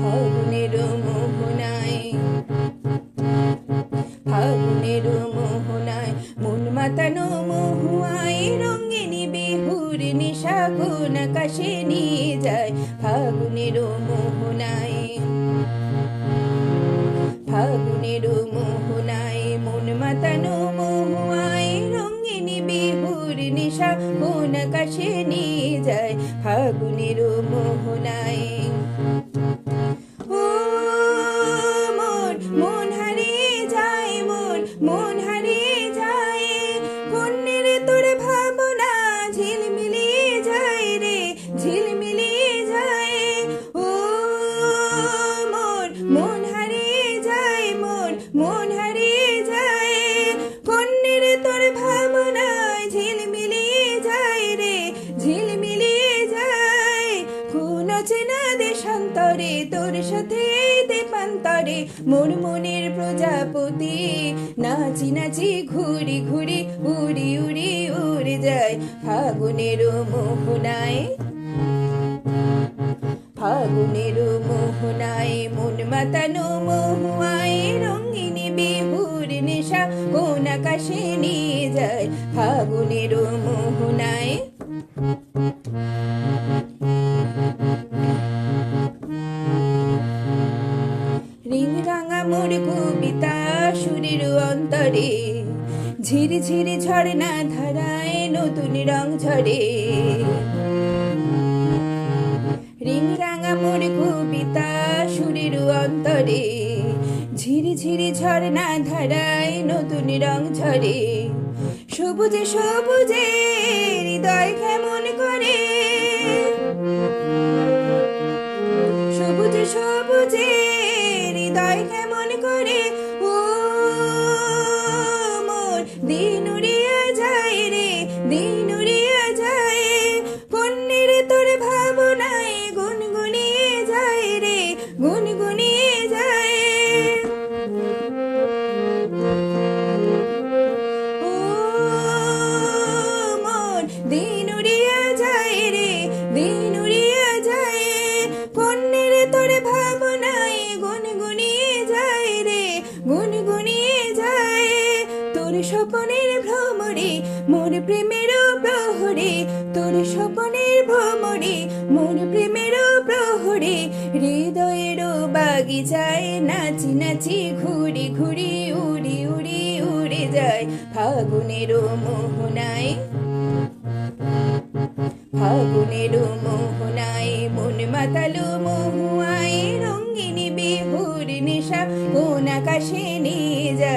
ফাগুনের মোহনায় ফাগুনের মোহনায় মন মাতানো মহুয়ায়, রঙিনী বিহুর নিশা কোন আকাশে নিয়ে যায় ফাগুনের মোহনায়। ফাগুনের মোহনায় মন মাতানো মহুয়ায়, রঙিনী বিহুর নিশা কোন আকাশে নিয়ে যায় ফাগুনের মোহনায়। কোন চেনা দেশান্তরে, তোর সাথে দেপান্তরে মোর মনের প্রজাপতি। নাচি নাচি ঘুরি ঘুরি উড়ি উড়ি, উড়ে যায় ফাগুনের মোহনায়। ফাগুনের মোহনায় মন মাতানো মহুয়ায়, রঙিনী বিহুর নেশা কোন আকাশে নিয়ে যায় ফাগুনের মোহনায়। অন্তরে। ঝিরি ঝিরি ঝর্ণা ধারায় নতুন রং ঝরে। রিং রাঙা মোর কবিতা সুরের অন্তরে। ঝিরি ঝিরি না ধারায় নতুন রং ঝরে। সবুজে সবুজে হৃদয় কেমন করে। সবুজে সবুজে হৃদয় কেমন করে। Nuri তোর স্বপনের ভ্রমরে মোর প্রেমের প্রহরে, তোর স্বপনের ভ্রমরে মোর প্রেমের প্রহরে, হৃদয়ের বাগিচায় নাচি নাচি ঘুরি ঘুরি, উড়ি উড়ি উড়ে যায় ফাগুনের মোহনায়। ফাগুনের মোহনায় মন মাতালো মহুয়ায় রঙ্গিনী বিহুর নেশা, কোন আকাশে